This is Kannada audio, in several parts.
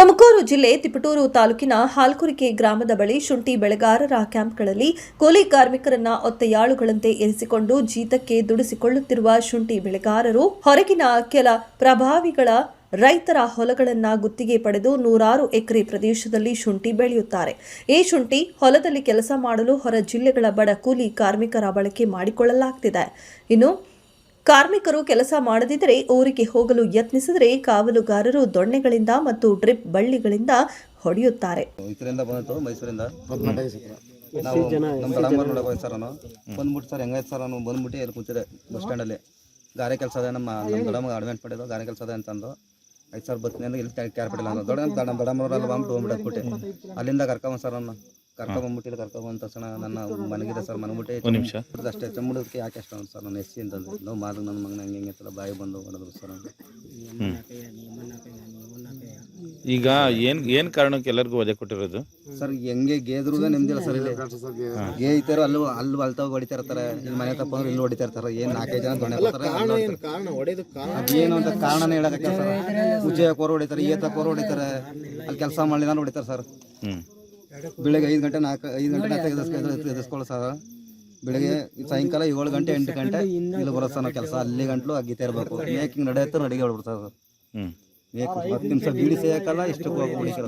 ತುಮಕೂರು ಜಿಲ್ಲೆ ತಿಪಟೂರು ತಾಲೂಕಿನ ಹಾಲ್ಕುರಿಕೆ ಗ್ರಾಮದ ಬಳಿ ಶುಂಠಿ ಬೆಳೆಗಾರರ ಕ್ಯಾಂಪ್ಗಳಲ್ಲಿ ಕೂಲಿ ಕಾರ್ಮಿಕರನ್ನ ಒತ್ತೆಯಾಳುಗಳಂತೆ ಇರಿಸಿಕೊಂಡು ಜೀತಕ್ಕೆ ದುಡಿಸಿಕೊಳ್ಳುತ್ತಿರುವ ಶುಂಠಿ ಬೆಳೆಗಾರರು, ಹೊರಗಿನ ಕೆಲ ಪ್ರಭಾವಿಗಳ ರೈತರ ಹೊಲಗಳನ್ನ ಗುತ್ತಿಗೆ ಪಡೆದು ನೂರಾರು ಎಕರೆ ಪ್ರದೇಶದಲ್ಲಿ ಶುಂಠಿ ಬೆಳೆಯುತ್ತಾರೆ. ಈ ಶುಂಠಿ ಹೊಲದಲ್ಲಿ ಕೆಲಸ ಮಾಡಲು ಹೊರ ಜಿಲ್ಲೆಗಳ ಬಡ ಕೂಲಿ ಕಾರ್ಮಿಕರ ಬಳಕೆ ಮಾಡಿಕೊಳ್ಳಲಾಗ್ತಿದೆ. ಇನ್ನು ಕಾರ್ಮಿಕರು ಕೆಲಸ ಮಾಡದಿದ್ದರೆ ಊರಿಗೆ ಹೋಗಲು ಯತ್ನಿಸಿದರೆ ಕಾವಲುಗಾರರು ದೊಣ್ಣೆಗಳಿಂದ ಮತ್ತು ಡ್ರಿಪ್ ಬಳ್ಳಿಗಳಿಂದ ಹೊಡೆಯುತ್ತಾರೆ. ಇದರಿಂದ ಬಂದಿತ್ತು ಮೈಸೂರಿಂದ. ನಾವು ನಮ್ಮ ದಡಂಬರ್ ನೋಡಕ್ ಹೋಯ್ತು ಸರ್ ನಾನು. ಬಂದ್ಬಿಟ್ಟು ಸರ್ ಹೆಂಗಾಯ್ತು ಸರ್ ನಾನು? ಬಂದ್ಬಿಟ್ಟು ಇಲ್ಲಿ ಕೂತಿದ್ದೆ ಬಸ್ ಸ್ಟ್ಯಾಂಡಲ್ಲಿ. ಗಾರೆ ಕೆಲಸ ಅದೇ ನಮ್ಮ ನಮ್ಮ ದಡಮ್ಮಗೆ ಅಡ್ಮೆಂಟ್ ಮಾಡಿದ್ದು ಗಾರೆ ಕೆಲಸ ಅದೇ ಅಂತಂದು. ಆಯ್ತು ಸಾವಿರ ಅಂದ್ರೆ ಇಲ್ಲಿ ಕೇರ್ ಪಡಿಲ್ಲ ನಾನು ದೊಡ್ಡ ದಡ ದಡಂಬರಲ್ಲಿ ಬಂದ್ಬಿಟ್ಟು ಹೋಗ್ಬಿಟ್ಟು ಬಿಟ್ಟೆ ಅಲ್ಲಿಂದ ಕರ್ಕೊಂಬ ಸರ್ ನನ್ನ. ಕರ್ಕೊಂಬಂದ್ಬಿಟ್ಟು ಇಲ್ಲಿ ಕರ್ಕೊಂಬಂದ ತಕ್ಷಣ ನನ್ನ ಮನೆಗಿದೆ ಸರ್ ಮನಗ್ಬಿಟ್ಟು ನಿಮಿಷ. ಅಷ್ಟೇ ಚಂಬಿಡೋದಕ್ಕೆ ಯಾಕೆ ಅಷ್ಟು ಅಂತ ಸರ್ ನನ್ನ ಎಸ್ ಸಿ ಅಂತಂದು ನಾವು ಮಾದು ನನ್ನ ಮಗನ ಹಂಗೆ ಹಿಂಗೆ ಬಾಯಿ ಬಂದು ಹೊಡೆದ್ರು ಸರ್. ಈಗ ಏನ್ ಏನ್ ಕಾರಣಕ್ಕೆ ಎಲ್ಲರಿಗೂ ವಜೆ ಕೊಟ್ಟಿರೋದು? ಸರ್ ಹೆಂಗೆ ಗೇದ್ರು ನೆಮ್ಮದಿಲ್ಲ ಸರ್ ಇಲ್ಲಿ. ಗೇ ಐತಾರೋ ಅಲ್ಲಿ ಅಲ್ಲಿ ಅಲ್ತಾವ ಹೊಡಿತಾ ಇರ್ತಾರೆ. ಇಲ್ಲಿ ಮನೆ ತಪ್ಪ ಅಂದ್ರೆ ಇಲ್ಲಿ ಹೊಡಿತಾ ಇರ್ತಾರೆ. ಏನ್ ನಾಲ್ಕೈದು ಜನ ದೊಣ್ಣೆ ಏನು? ಅದೇನು ಅಂತ ಕಾರಣನೇ ಹೇಳಕ್ಕೆ ಸರ್. ಉಜ್ಜಯ ಕೋರ್ ಹೊಡಿತಾರೆ ಏತ ಕೋರ್ ಹೊಡಿತಾರೆ. ಅಲ್ಲಿ ಕೆಲಸ ಮಾಡಲಿಲ್ಲ ಹೊಡಿತಾರೆ ಸರ್. ಹ್ಮ್. ಬೆಳಗ್ಗೆ ಐದು ಗಂಟೆ ನಾಲ್ಕು ಐದು ಗಂಟೆ ನಾಲ್ಕು ಎದುರಿಸ್ಕೊಳ್ಳೋ ಸರ್. ಬೆಳಗ್ಗೆ ಸಾಯಂಕಾಲ ಏಳು ಗಂಟೆ ಎಂಟು ಗಂಟೆ ಇಲ್ಲಿ ಬರೋ ಸರ್ ನಾವು ಕೆಲಸ. ಅಲ್ಲಿ ಗಂಟ್ಲು ಅಗ್ಗಿತಾ ಇರಬೇಕು. ಮೇಕಿಂಗ್ ನಡೆಯುತ್ತೆ ನಡಿಗೆ ಹೊಡ್ಬಿಡ್ತಾರೆ ಸರ್. ಹತ್ತು ನಿಮಿಷ ಬೀಡಿ ಸೇಯಕ್ಕಲ್ಲ ಇಷ್ಟಕ್ಕೆ ಹೋಗ್ಬಿಡಿ ಸರ್.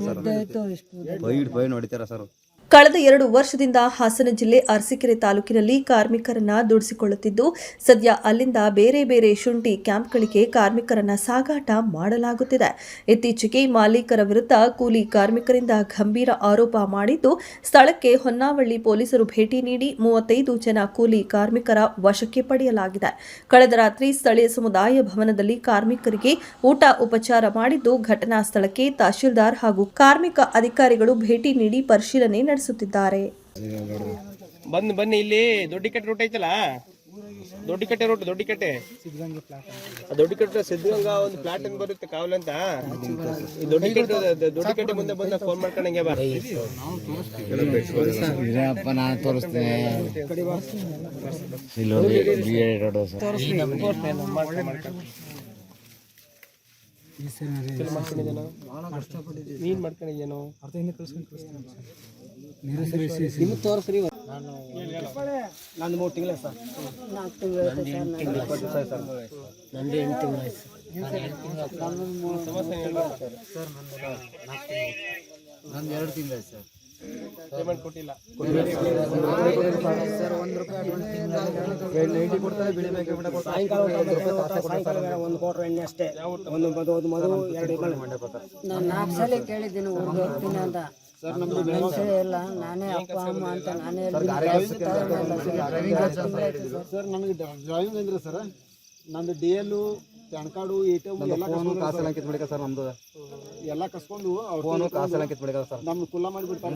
ಬೈಡ್ ಬೈಡ್ ಹೊಡಿತಾರ ಸರ್? ಕಳೆದ ಎರಡು ವರ್ಷದಿಂದ ಹಾಸನ ಜಿಲ್ಲೆ ಅರಸೀಕೆರೆ ತಾಲೂಕಿನಲ್ಲಿ ಕಾರ್ಮಿಕರನ್ನ ದುಡಿಸಿಕೊಳ್ಳುತ್ತಿದ್ದು, ಸದ್ಯ ಅಲ್ಲಿಂದ ಬೇರೆ ಬೇರೆ ಶುಂಠಿ ಕ್ಯಾಂಪ್ಗಳಿಗೆ ಕಾರ್ಮಿಕರನ್ನ ಸಾಗಾಟ ಮಾಡಲಾಗುತ್ತಿದೆ. ಇತ್ತೀಚೆಗೆ ಮಾಲೀಕರ ವಿರುದ್ಧ ಕೂಲಿ ಕಾರ್ಮಿಕರಿಂದ ಗಂಭೀರ ಆರೋಪ ಮಾಡಿದ್ದು, ಸ್ಥಳಕ್ಕೆ ಹೊನ್ನಾವಳ್ಳಿ ಪೊಲೀಸರು ಭೇಟಿ ನೀಡಿ ಮೂವತ್ತೈದು ಜನ ಕೂಲಿ ಕಾರ್ಮಿಕರ ವಶಕ್ಕೆ ಪಡೆಯಲಾಗಿದೆ. ಕಳೆದ ರಾತ್ರಿ ಸ್ಥಳೀಯ ಸಮುದಾಯ ಭವನದಲ್ಲಿ ಕಾರ್ಮಿಕರಿಗೆ ಊಟ ಉಪಚಾರ ಮಾಡಿದ್ದು, ಘಟನಾ ಸ್ಥಳಕ್ಕೆ ತಹಶೀಲ್ದಾರ್ ಹಾಗೂ ಕಾರ್ಮಿಕ ಅಧಿಕಾರಿಗಳು ಭೇಟಿ ನೀಡಿ ಪರಿಶೀಲನೆ ನಡೆಸುತ್ತಿದ್ದಾರೆ. ಬನ್ನಿ ಬನ್ನಿ ಇಲ್ಲಿ. ದೊಡ್ಡಿಕಟ್ಟೆ ರೂಟ್ ಐತಲ್ಲ? ದೊಡ್ಡಿಕಟ್ಟೆ ರೂಟ್ ದೊಡ್ಡಿಕಟ್ಟೆ ಆ ದೊಡ್ಡಿಕಟ್ಟೆ ಸಿದ್ಧಗಂಗಾ ಒಂದು ಫ್ಲಾಟ್ ಅಂತ ಬರುತ್ತೆ ಕಾವಲ್ ಅಂತ. ಈ ದೊಡ್ಡಿಕಟ್ಟೆ ದೊಡ್ಡಿಕಟ್ಟೆ ಮುಂದೆ ಬಂದ ಫೋನ್ ಮಾಡ್ಕೊಂಡಂಗೆ ಬಾ. ನಾನು ತೋರಿಸ್ತೇನೆ. ಇಲ್ಲೊಂದು B Ed road sir. Sir ಎಂಟು ಸರ್ ಎರಡು ತಿಂಗಳು ಸರ್ ಪೇಮೆಂಟ್ ಕೊಟ್ಟಿಲ್ಲ ಒಂದು ಕೋಟ್ರ ಅಷ್ಟೇ ಒಂದು ಒಂದು ಎರಡು ನಾನು ನಾಲ್ಕು ಸಲ ಕೇಳಿದ್ದೀನಿ ಹೋಗ್ತೀನಿ ಅಂತ. ಮನುಷ್ಯರೇ ಇಲ್ಲ ನಾನೇ ಅಪ್ಪ ಅಮ್ಮ ಅಂತ ನಾನೇ ಸರ್ ನನಗೆ ಡ್ರಾಯಿಂಗ್ ಅಂದ್ರೆ ಸರ್ ನಂದು D L PAN card A T M ಎಲ್ಲ ಕಾಸೆಲ್ಲ ಕಿತ್ಬಿಡಿಕ ಸರ್ ನಮ್ದು ಎಲ್ಲ ಕಸ್ಕೊಂಡು ಅವ್ರು ಫೋನು ಕಾಸೆಲ್ಲ ಕಿತ್ಬಿಡಿಕ ಸರ್ ನಮ್ಗೆ ಕುಲ್ಲ ಮಾಡಿಬಿಡ್ತಾರೆ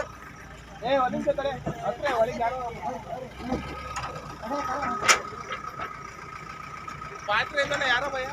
ಏ ಒಂದ್ ನಿಮಿಷ ತಡೆ ಹತ್ರ ಒಳಗೆ ಯಾರೋ ಪಾತ್ರೆ ಯಾರೋ ಭಯ